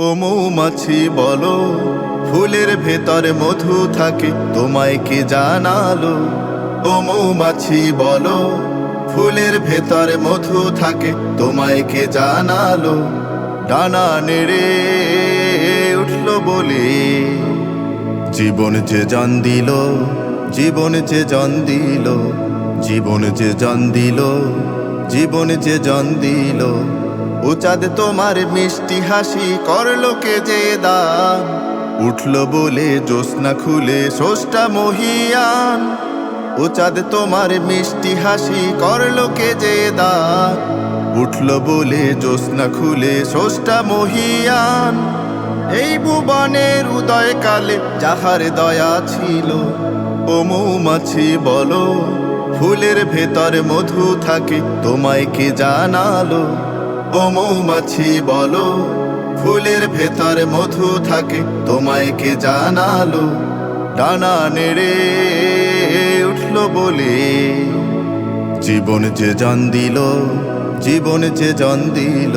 ও মৌমাছি, বলো, ফুলের ভেতরে মধু থাকে, তোমায় কে জানালো? ও মৌমাছি, বলো, ফুলের ভেতরে মধু থাকে, তোমায় কে জানালো? ডানা নেড়ে উঠল বলে, জীবন যে জন দিল, জীবন যে জন দিল, জীবন যে জন দিল, জীবন যে জন দিল। ও চাঁদ তোমার মিষ্টি হাসি করল কে যে দান। উঠল বলে জ্যোৎস্না খুলে সোষ্টা মহিয়ান। ও চাঁদ তোমার মিষ্টি হাসি করল কে যে দান। উঠল বলে জ্যোৎস্না খুলে সোষ্টা মহিয়ান। এই ভুবনের উদয় কালে যাহার দয়া ছিল, ও মৌমাছি বলো, ফুলের ভেতরে মধু থাকে, তোমায় কে জানালো? ও মৌমাছি, বলো, ফুলের ভেতরে মধু থাকে, তোমায় কে জানালো? ডানা নেড়ে উঠল বলে, জীবন যে জন দিল, জীবন যে জন দিল,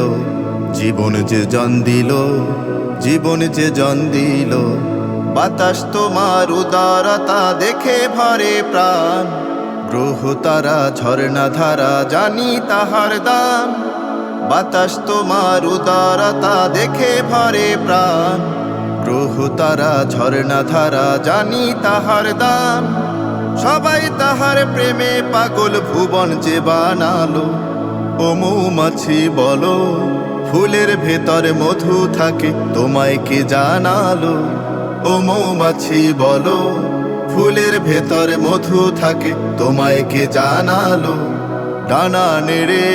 জীবন যে জন দিল, জীবন যে জন দিল। বাতাস তোমার উদারতা দেখে ভরে প্রাণ, গ্রহ তারা ঝর্ণা ধারা জানি তাহার দাম। বাতাস তোমার উদারতা দেখে ভরে প্রাণ। গ্রহ তারা ঝর্ণা ধারা জানি তাহার দাম সবাই তাহার প্রেমে পাগল ভুবন যে বানালো। ও মৌমাছি বলো, ফুলের ভেতরে মধু থাকে তোমায় কে জানালো? ও মৌমাছি বলো, ফুলের ভেতরে মধু থাকে তোমায় কে জানালো? ডানা নেড়ে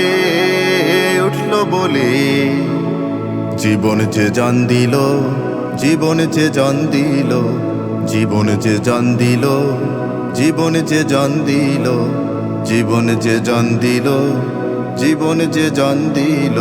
উঠল বলে, জীবন যে জান দিল, জীবন যে জান দিল, জীবন যে জান দিল, জীবন যে জান দিল, জীবন যে জান দিল, জীবন যে জান দিল।